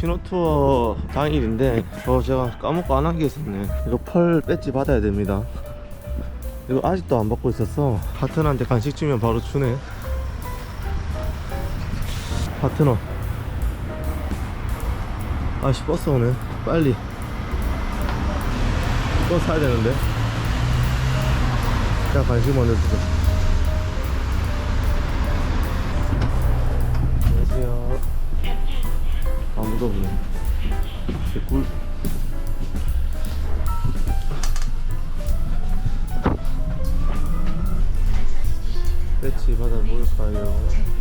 신호투어 당일인데 저 제가 까먹고 안 한 게 있었네. 이거 펄 배지 받아야 됩니다. 이거 아직도 안 받고 있었어. 파트너한테 간식 주면 바로 주네. 파트너. 아씨 버스 오네. 빨리. 버스 사야 되는데. 자 간식 먼저 주자 배치 받아볼까요?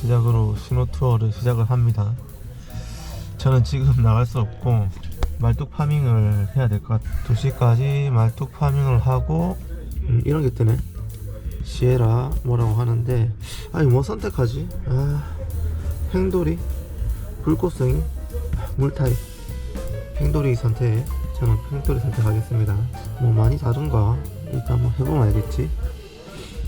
시작으로 신호 투어를 시작을 합니다. 저는 지금 나갈 수 없고 말뚝 파밍을 해야 될 것 같아요. 2시까지 말뚝 파밍을 하고 음, 이런 게 뜨네. 시에라 뭐라고 하는데 아니 뭐 선택하지? 아 팽돌이 불꽃성이 물타입 팽돌이 선택 저는 팽돌이 선택하겠습니다. 뭐 많이 다른가? 일단 한번 해보면 알겠지.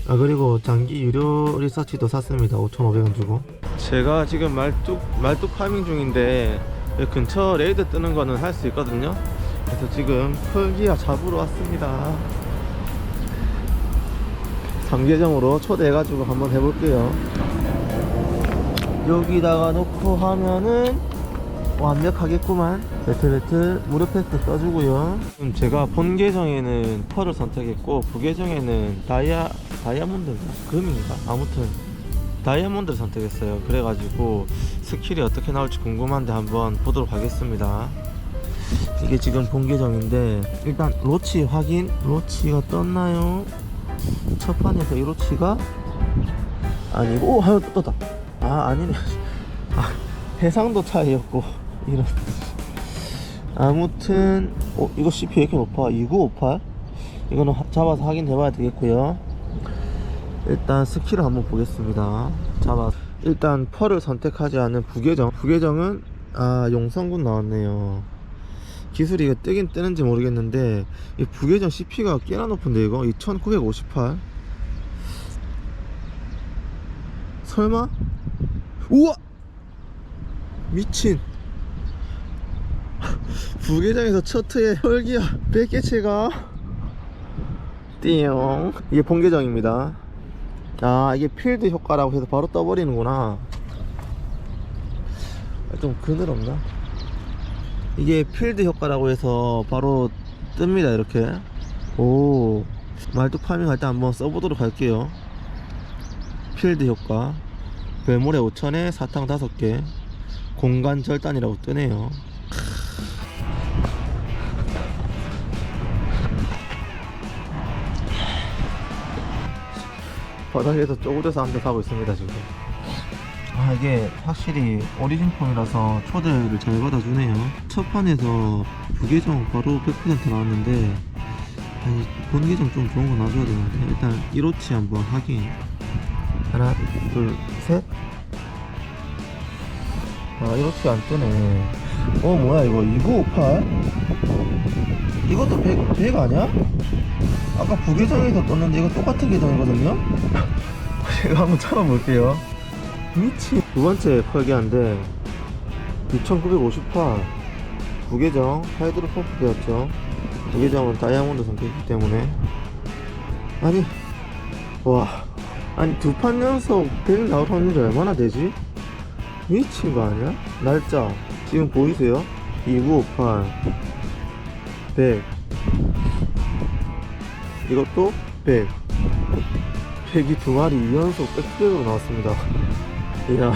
아 그리고 장기 유료 리서치도 샀습니다. 5,500원 주고. 제가 지금 말뚝 말뚝 파밍 중인데 근처 레이드 뜨는 거는 할 수 있거든요. 그래서 지금 펄기아 잡으러 왔습니다. 삼계정으로 초대해가지고 한번 해볼게요. 여기다가 놓고 하면은 완벽하겠구만. 배틀 배틀 무료 패스 써주고요. 지금 제가 본 계정에는 펄을 선택했고 부계정에는 다이아 다이아몬드인가? 금인가? 아무튼 다이아몬드를 선택했어요. 그래가지고 스킬이 어떻게 나올지 궁금한데 한번 보도록 하겠습니다. 이게 지금 본 계정인데 일단 로치 확인. 로치가 떴나요? 첫 판에서 이 로치가 아니고 오 하여 떴다. 아 아니네. 아, 해상도 차이였고 이런. 아무튼 어 이거 CP 왜 이렇게 높아? 2958 이거는 하- 잡아서 확인해 봐야 되겠고요. 일단 스킬을 한번 보겠습니다. 잡아. 일단 펄을 선택하지 않은 부계정. 부계정은 아 용성군 나왔네요. 기술이 이거 뜨긴 뜨는지 모르겠는데 이 부계정 CP가 꽤나 높은데 이거? 2958 설마? 우와! 미친 부계정에서 첫트에 혈기야 100개체가 띠용 이게 본계정입니다. 아 이게 필드 효과라고 해서 바로 떠버리는구나. 아, 좀 그늘 없나? 이게 필드 효과라고 해서 바로 뜹니다 이렇게. 오 말뚝 파밍 할 때 한번 써보도록 할게요. 필드 효과. 괴물의 5천에 사탕 5개. 공간 절단이라고 뜨네요 바닥에서 쪼그려서 앉아 사고 있습니다 지금. 아 이게 확실히 오리진 폰이라서 초대를 잘 받아주네요. 첫 판에서 부계정 바로 100% 나왔는데 아니 본계정 좀 좋은 거 놔줘야 되는데 일단 1호치 한번 확인. 하나 둘셋. 아 1호치 안 뜨네. 어 뭐야 이거? 2958 이것도 100, 100 아니야? 아까 부계정에서 떴는데 이거 똑같은 계정이거든요? 제가 한번 찾아볼게요 미치 두 번째 펄기한데 2958 부계정 하이드로 펌프 되었죠 부계정은 다이아몬드 선택이기 때문에 아니 와 아니 두 판 연속 100 나올 확률이 얼마나 되지? 미친 거 아니야? 날짜 지금 보이세요? 2958 100 이것도 100 100이 두 마리 2연속 백백으로 나왔습니다. 이야.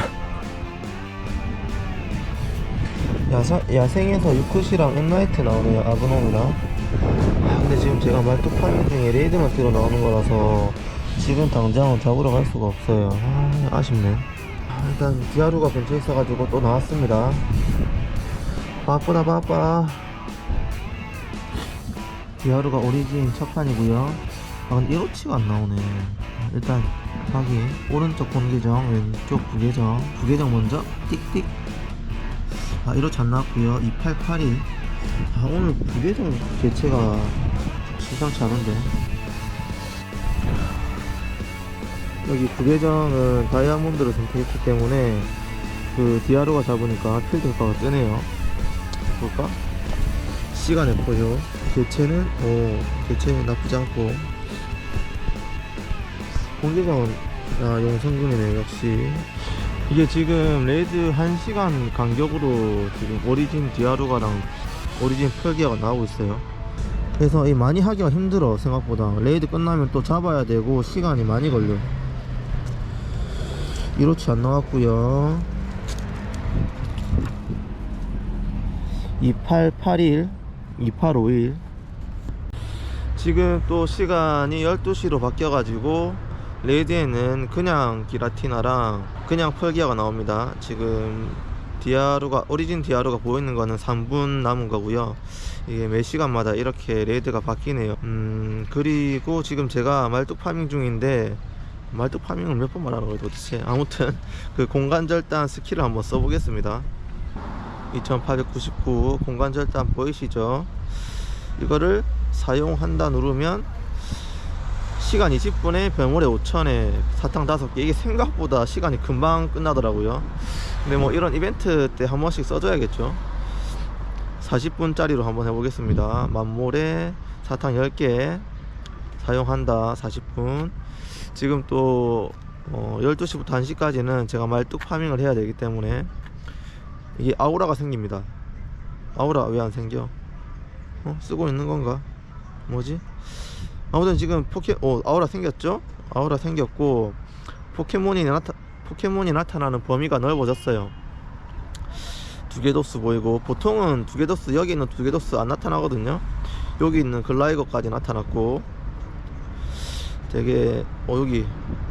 야사, 야생에서 유쿠시랑 엔라이트 나오네요. 아브놈이랑. 아, 근데 지금 제가 말뚝 파밍 중에 레이드만 뜨고 나오는 거라서 지금 당장은 잡으러 갈 수가 없어요. 아, 아쉽네. 아, 일단 디아루가 근처에 있어가지고 또 나왔습니다. 바쁘다 바빠 디아루가 오리진 첫 판이고요. 아 근데 1호치가 안 나오네. 아, 일단 확인 오른쪽 본계정 왼쪽 부계정. 부계정 먼저? 띡띡. 아 1호치 안 나왔고요. 2881 아 오늘 부계정 개체가 심상치 않은데. 여기 부계정은 다이아몬드를 선택했기 때문에 그 디아루가 잡으니까 필드 효과가 뜨네요. 볼까? 시간의 포효 개체는 오 개체는 나쁘지 않고. 공개정은 아 용성군이네 역시. 이게 지금 레이드 1시간 간격으로 지금 오리진 디아루가랑 오리진 펄기아가 나오고 있어요. 그래서 이 많이 하기가 힘들어 생각보다. 레이드 끝나면 또 잡아야 되고 시간이 많이 걸려. 1호치 안 나왔고요. 2881 2851 지금 또 시간이 12시로 바뀌어 가지고 레이드에는 그냥 기라티나랑 그냥 펄기아가 나옵니다. 지금 디아루가 오리진 디아루가 보이는 거는 3분 남은 거고요. 이게 매 시간마다 이렇게 레이드가 바뀌네요. 음 그리고 지금 제가 말뚝 파밍 중인데 말뚝 파밍을 몇 번 말하는 거예요 도대체? 아무튼 그 공간 절단 스킬을 한번 써보겠습니다 2899 공간 절단 보이시죠. 이거를 사용한다 누르면 시간 20분에 병물에 5천에 사탕 5개. 이게 생각보다 시간이 금방 끝나더라고요. 근데 뭐 이런 이벤트 때 한 번씩 써줘야겠죠. 40분짜리로 한번 해보겠습니다. 만몰에 사탕 10개. 사용한다 40분. 지금 또 어, 12시부터 1시까지는 제가 말뚝 파밍을 해야 되기 때문에 이게 아우라가 생깁니다. 아우라 왜 안 생겨? 어? 쓰고 있는 건가? 뭐지? 아무튼 지금 포켓 어 아우라 생겼죠? 아우라 생겼고 포켓몬이 나타 포켓몬이 나타나는 범위가 넓어졌어요. 두개 도스 보이고 보통은 두개 도스 여기 있는 두개 도스 안 나타나거든요. 여기 있는 글라이거까지 나타났고 되게 어 여기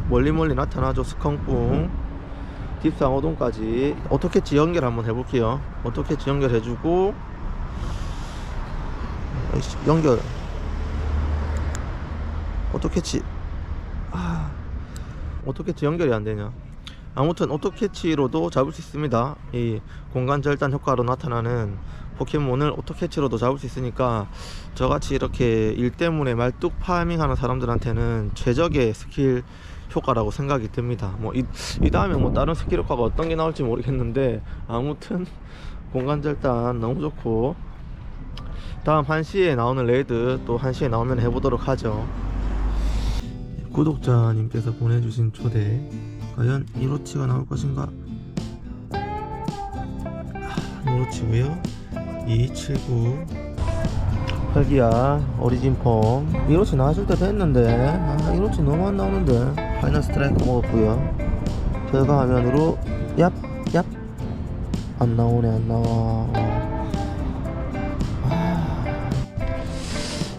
멀리 멀리 나타나죠 스컹뿡 딥상어동까지. 어떻게치 연결 한번 해볼게요. 어떻게치 연결해주고 연결. 어떻게치 아 어떻게치 연결이 안 되냐. 아무튼 오토캐치로도 잡을 수 있습니다. 이 공간 절단 효과로 나타나는 포켓몬을 오토캐치로도 잡을 수 있으니까 저같이 이렇게 일 때문에 말뚝 파밍하는 사람들한테는 최적의 스킬 효과라고 생각이 듭니다. 뭐이 다음에 뭐 다른 스킬 효과가 어떤 게 나올지 모르겠는데 아무튼 공간 절단 너무 좋고 다음 1시에 나오는 레이드 또 1시에 나오면 해보도록 하죠. 구독자님께서 보내주신 초대 과연 1호치가 나올 것인가? 1호치고요. 2279 펄기야 오리진 폼. 1호치 나왔을 때도 했는데 아 1호치 너무 안 나오는데 파이널 스트라이크 먹었고요 결과 화면으로 얍 얍. 안 나오네 안 나와. 아.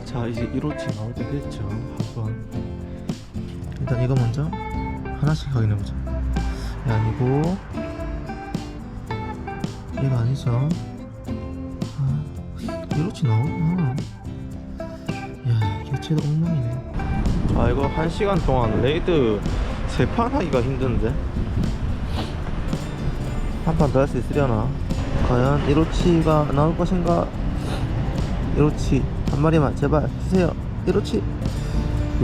자 이제 1호치 나올 때 됐죠. 한번. 일단 이거 먼저 하나씩 확인해보자. 얘 아니고 얘가 아니죠. 아, 1호치 나오나 야 개체도 엉망이네. 아 이거 한 시간 동안 레이드 세 판 하기가 힘든데? 한 판 더 할 수 있으려나? 과연 1호치가 나올 것인가? 1호치 한 마리만 제발 주세요. 1호치.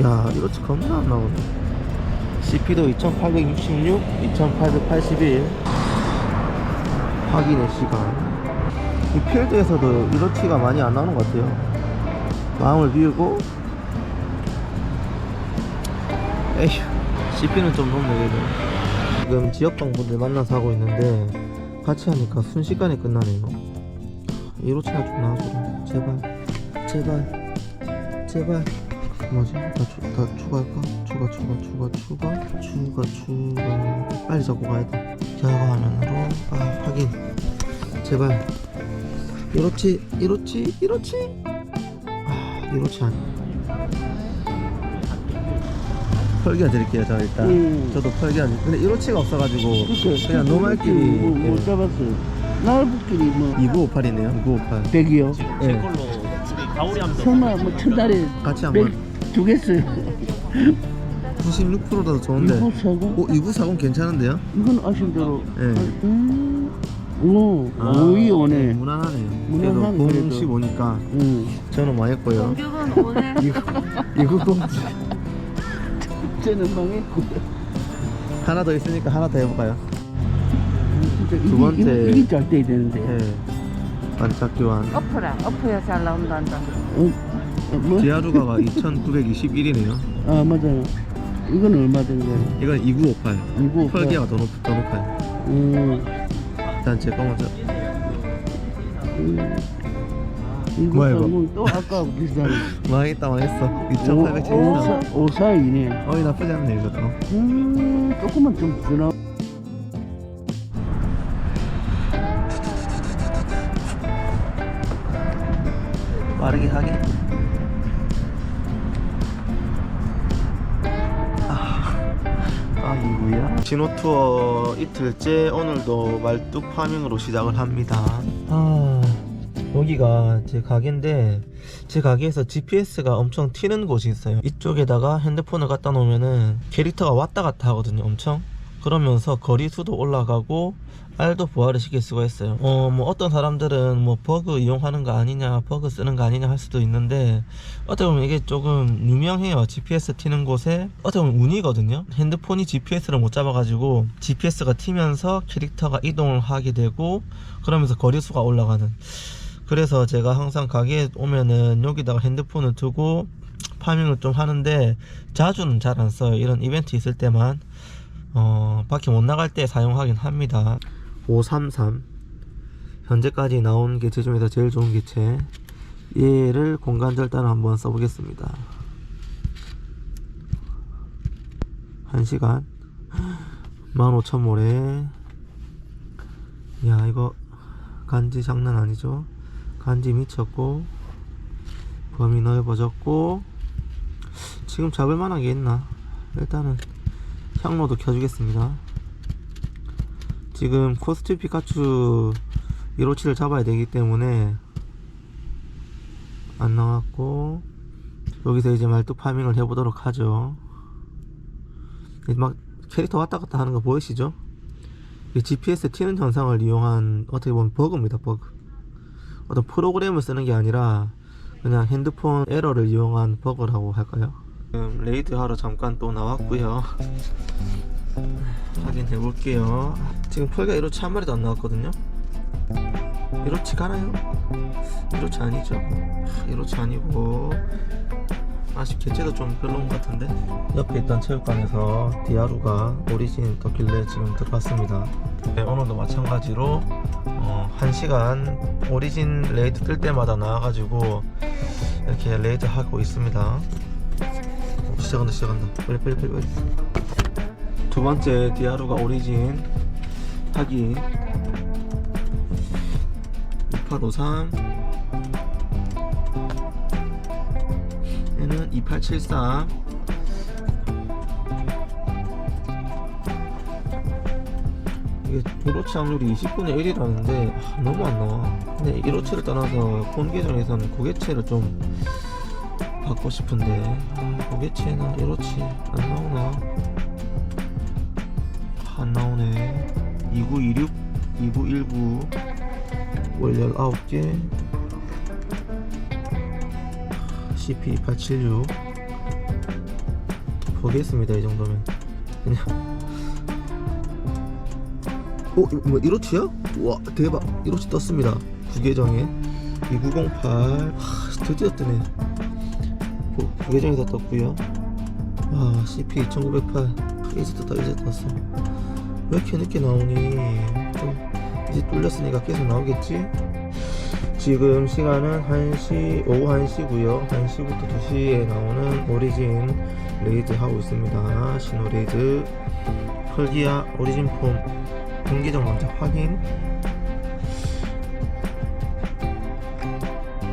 야 1호치 겁나 안 나오네. CP도 2866, 2881 확인의 시간. 이 필드에서도 1호치가 많이 안 나오는 것 같아요. 마음을 비우고 에휴 CP는 좀 높네 그래도. 지금 지역방 분들 만나서 하고 있는데 같이 하니까 순식간에 끝나네요. 1호치나 좀 나와줘라 제발 제발 제발. 뭐지? 다, 추, 다 추가할까? 추가 추가 추가 추가 추가 추가. 빨리 잡고 가야 돼. 결과 화면으로 아 확인. 제발. 이렇지 이렇지 이렇지. 아 이렇지 아니 펄기아 드릴게요 저 일단 음. 저도 펄기아 드- 근데 1호치가 없어가지고 그러니까 그냥 노말끼리 뭐, 못 예. 잡았어요. 나알부끼리 뭐 2958이네요 2958 백이요. 예. 걸로 둘이 가오리 하면서 설마 뭐 첫날에 같이 한번 백 주겠어요. 96%도 좋은데 이거 사고 어2940 괜찮은데요? 이건 아신 대로. 예. 음. 오, 오이 오네. 무난하네요 무난하네, 그래도 그래도. 015니까 응. 저는 망했고요 공격은 오늘 2990 쟤는 망했고. 하나 더 있으니까 하나 더 해볼까요? 진짜 두 번째. 이게, 이게 잘 되는데. 네 반짝 교환 엎어라 엎어야 잘 나온단다 어, 어, 뭐? 디아루가가 2921이네요 아, 맞아요. 이건 얼마 된 거예요? 이건 2958 이거. 펄기아가 더, 높, 더 높아요 음. 일단 제거 먼저 음. 이거 뭐야, 이거? 사면 또 아까 비슷하네. 망했다 망했어 2873 오사이네. 어이 나쁘지 않네 이것도 음, 조금만 좀 주나. 빠르게 하게 아 이구야 진호 투어 이틀째 오늘도 말뚝 파밍으로 시작을 합니다 아 여기가 제 가게인데 제 가게에서 GPS가 엄청 튀는 곳이 있어요. 이쪽에다가 핸드폰을 갖다 놓으면은 캐릭터가 왔다 갔다 하거든요 엄청. 그러면서 거리 수도 올라가고 알도 부활을 시킬 수가 있어요. 어 뭐 어떤 사람들은 뭐 버그 이용하는 거 아니냐 버그 쓰는 거 아니냐 할 수도 있는데 어떻게 보면 이게 조금 유명해요 GPS 튀는 곳에. 어떻게 보면 운이거든요. 핸드폰이 GPS를 못 잡아가지고 GPS가 튀면서 캐릭터가 이동을 하게 되고 그러면서 거리 수가 올라가는 그래서 제가 항상 가게에 오면은 여기다가 핸드폰을 두고 파밍을 좀 하는데 자주는 잘 안 써요. 이런 이벤트 있을 때만. 어, 밖에 못 나갈 때 사용하긴 합니다. 533 현재까지 나온 개체 중에서 제일 좋은 개체 얘를 공간 절단을 한번 써보겠습니다. 1시간. 15,000모래. 야 이거 간지 장난 아니죠 간지 미쳤고 범위 넓어졌고 지금 잡을 만한 게 있나? 일단은 향로도 켜주겠습니다. 지금 코스트 피카츄 157을 잡아야 되기 때문에 안 나왔고 여기서 이제 말뚝 파밍을 해보도록 하죠. 막 캐릭터 왔다 갔다 하는 거 보이시죠? 이 GPS 튀는 현상을 이용한 어떻게 보면 버그입니다 버그 어떤 프로그램을 쓰는 게 아니라 그냥 핸드폰 에러를 이용한 버그라고 할까요? 지금 레이드 하러 잠깐 또 나왔고요. 확인해 볼게요. 지금 펄가 1호치 한 마리도 안 나왔거든요. 1호치 가나요? 1호치 아니죠? 1호치 아니고. 아직 개체도 좀 별로인 것 같은데. 옆에 있던 체육관에서 디아루가 오리진 떴길래 지금 들어왔습니다. 네, 오늘도 마찬가지로 어, 1시간 오리진 레이드 뜰 때마다 나와가지고 이렇게 레이드 하고 있습니다. 어, 시작한다 시작한다. 빨리 빨리 빨리 빨리. 두 번째 디아루가 오리진 하기. 2853 얘는 2873 이게 1호치 확률이 20분의 1이라는데 아, 너무 안 나와. 근데 1호치를 떠나서 본 계정에서는 고개체를 좀 받고 싶은데 아, 고개체나 1호치 안 나오나? 아, 안 나오네. 2926 2919 월 19개. CP 876 보겠습니다 이 정도면. 그냥 어? 이거 뭐 1호치야? 와 대박. 1호치 떴습니다. 부계정에 2908 하, 드디어 뜨네. 부, 부계정에서 떴고요. 아 CP 2908 이제 떴다 이제 떴어. 왜 이렇게 늦게 나오니? 좀 이제 뚫렸으니까 계속 나오겠지? 지금 시간은 1시 오후 1시고요. 1시부터 2시에 나오는 오리진 레이드 하고 있습니다. 신호 레이드. 펄기아 오리진 폼 공계정 먼저 확인.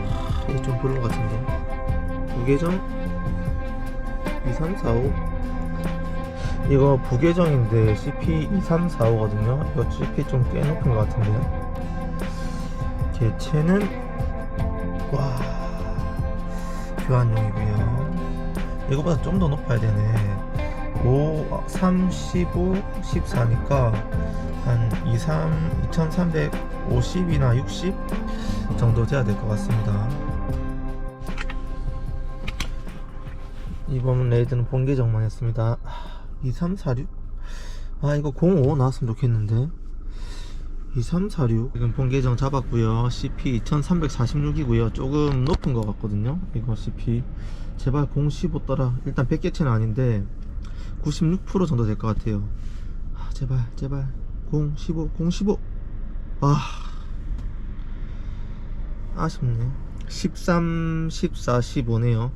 하, 이게 좀 별로 같은데. 무계정? 2, 3, 4, 5 이거 부계정인데 CP2345거든요. 이거 CP 좀 꽤 높은 것 같은데. 개체는? 와 교환용이고요. 이거보다 좀 더 높아야 되네. 5, 3, 15, 14니까 한 2, 3, 2350이나 60 정도 돼야 될 것 같습니다. 이번 레이드는 본계정만 했습니다. 2346? 아 이거 05 나왔으면 좋겠는데. 2346 지금 본계정 잡았고요. CP 2346이고요. 조금 높은 것 같거든요. 이거 CP 제발 015 떠라 일단 100개체는 아닌데 96% 정도 될 것 같아요. 아, 제발 제발 015 015 아. 아쉽네. 13 14 15네요.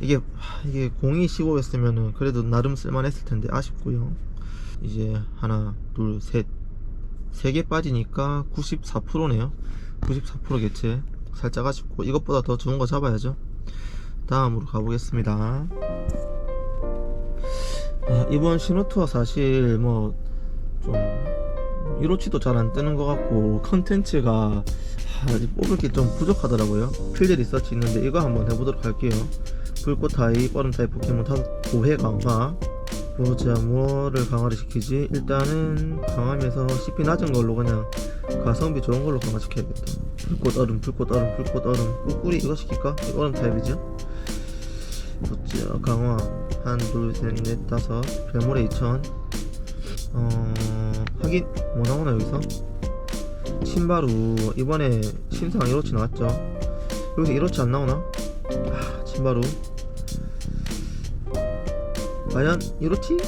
이게 하, 이게 02 15였으면은 그래도 나름 쓸만했을 텐데 아쉽고요. 이제 하나 둘셋. 세 개 빠지니까 94%네요. 94% 개체. 살짝 아쉽고 이것보다 더 좋은 거 잡아야죠. 다음으로 가보겠습니다. 아, 이번 신호투어 사실 뭐 좀 1호치도 잘 안 뜨는 것 같고 컨텐츠가 아, 뽑을 게 좀 부족하더라고요. 필드 리서치 있는데 이거 한번 해보도록 할게요. 불꽃 타입, 얼음 타입 포켓몬 다 고해 강화. 보자 뭐를 강화를 시키지? 일단은 강하면서 CP 낮은 걸로 그냥 가성비 좋은 걸로 강화시켜야겠다 불꽃 얼음 불꽃 얼음 불꽃 얼음. 꿀꿀이 이거 시킬까? 이거 얼음 타입이죠? 보자 강화. 한 둘 셋 넷 다섯. 별모래 2000 어... 하긴 뭐 나오나 여기서? 신바루. 이번에 신상 1호치 나왔죠? 여기서 1호치 안 나오나? 아 신바루. 과연 1호치?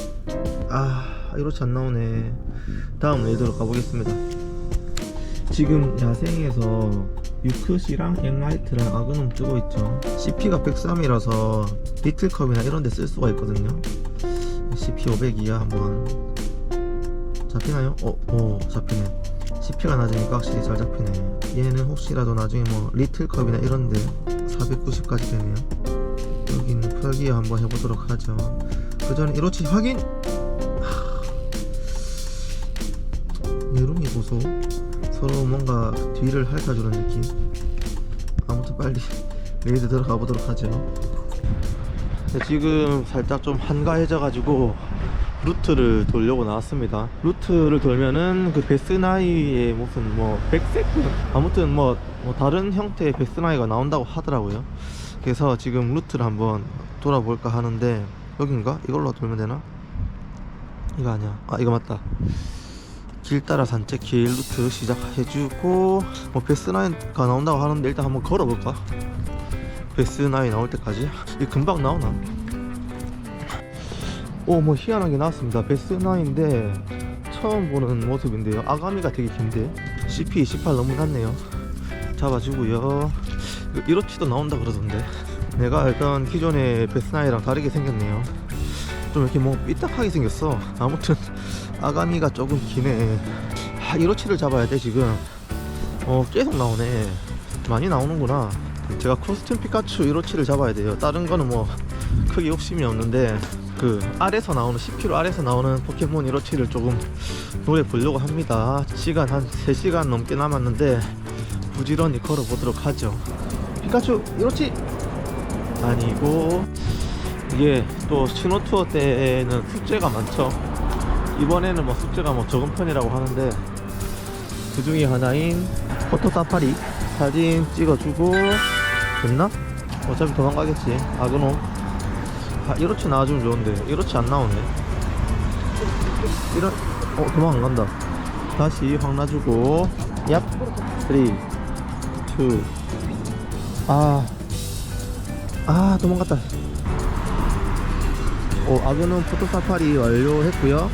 아 1호치 안 나오네. 다음 레이더로 가보겠습니다. 지금 야생에서 유크시랑 앵라이트랑 아그놈 뜨고 있죠. CP가 103이라서 리틀컵이나 이런 데 쓸 수가 있거든요. CP 500이야 한번 잡히나요? 어, 어 잡히네. CP가 낮으니까 확실히 잘 잡히네. 얘는 혹시라도 나중에 뭐 리틀컵이나 이런데 490까지 되네요. 여기 있는 펄기어 한번 해보도록 하죠. 그 전에 1호치 확인! 내롱이 보소. 서로 뭔가 뒤를 핥아주는 느낌. 아무튼 빨리 레이드 들어가 보도록 하죠. 네, 지금 살짝 좀 한가해져 가지고 루트를 돌려고 나왔습니다 루트를 돌면은 그 베스나이의 무슨 뭐 백세크 아무튼 뭐, 뭐 다른 형태의 베스나이가 나온다고 하더라고요 그래서 지금 루트를 한번 돌아볼까 하는데 여긴가? 이걸로 돌면 되나? 이거 아니야 아 이거 맞다 길 따라 산책길 루트 시작해주고 뭐 베스나이가 나온다고 하는데 일단 한번 걸어볼까? 베스나이 나올 때까지 이 금방 나오나? 오뭐 희한하게 나왔습니다. 베스나인데 처음 보는 모습인데요. 아가미가 되게 긴데 CP 28 너무 낮네요. 잡아주고요. 1호치도 나온다 그러던데. 내가 알던 기존의 베스나이랑 다르게 생겼네요. 좀 이렇게 뭐 삐딱하게 생겼어. 아무튼 아가미가 조금 기네. 아 1호치를 잡아야 돼 지금. 어 계속 나오네. 많이 나오는구나. 제가 코스튬 피카츄 1호치를 잡아야 돼요. 다른 거는 뭐 크게 욕심이 없는데 그 아래서 나오는 10km 아래서 나오는 포켓몬 1호치를 조금 노래 보려고 합니다. 시간 한 3시간 넘게 남았는데 부지런히 걸어보도록 하죠. 피카츄 1호치! 아니고 이게 또 신호투어 때는 숙제가 많죠. 이번에는 뭐 숙제가 뭐 적은 편이라고 하는데 그 중에 하나인 포토 사파리 사진 찍어주고 됐나? 어차피 도망가겠지. 아그놈 아 1호치 나와주면 좋은데. 1호치 안 나오네. 이런 어 도망 안 간다. 다시 확 놔주고. 얍. 3 2 아, 아, 도망갔다. 오, 아그는 포토 사파리 완료했고요.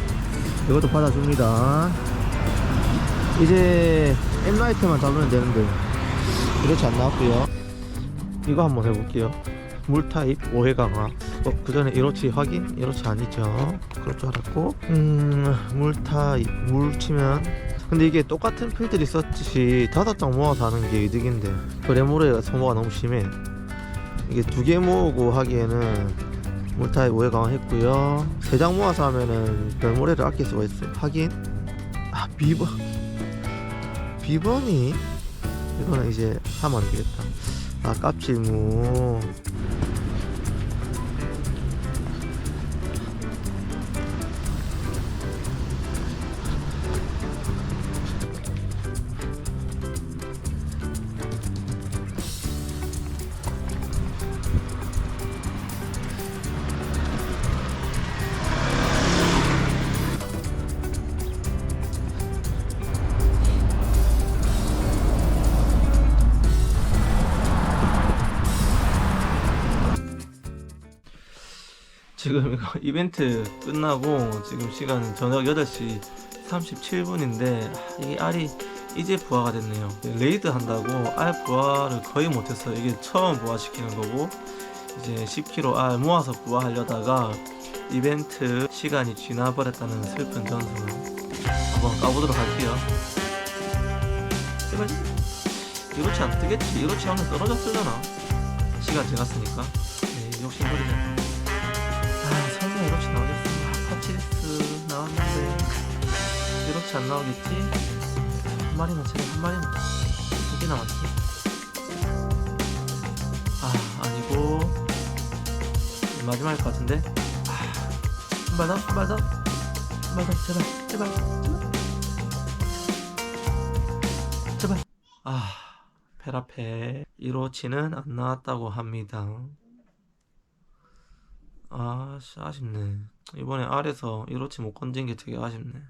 이것도 받아줍니다. 이제 엠라이트만 잡으면 되는데, 그렇지 안 나왔고요. 이거 한번 해볼게요. 물 타입 5회 강화. 어, 그 전에 1호치 확인? 1호치 아니죠. 그럴 줄 알았고. 음, 물 타입, 물 치면. 근데 이게 똑같은 필드 리서치 다섯 장 모아서 하는 게 이득인데. 그레모레가 소모가 너무 심해. 이게 두 개 모으고 하기에는 물타입 5에 강화했고요 세 장 모아서 하면은 별모래를 아낄 수가 있어요 하긴 아 비번 비번이 이거는 이제 하면 안 되겠다 아 깝질무 지금 이거 이벤트 끝나고 지금 시간은 저녁 8시 37분인데 이게 알이 이제 부화가 됐네요. 레이드 한다고 알 부화를 거의 못했어요. 이게 처음 부화시키는 거고 이제 10kg 알 모아서 부화하려다가 이벤트 시간이 지나버렸다는 슬픈 전승을 한번 까보도록 할게요. 제발 이렇지 안 뜨겠지? 이렇지 하면 떨어졌을려나 시간 지났으니까. 네, 욕심부리네 이렇게 안 나오겠지? 한 마리만 제발 한 마리만 두개 남았지? 아 아니고 마지막일 것 같은데 아, 한발 더? 한발 더? 한발 더 제발 제발 제발 아 페라페 1호치는 안 나왔다고 합니다 아, 씨, 아쉽네. 이번에 R에서 1호치 못 건진 게 되게 아쉽네.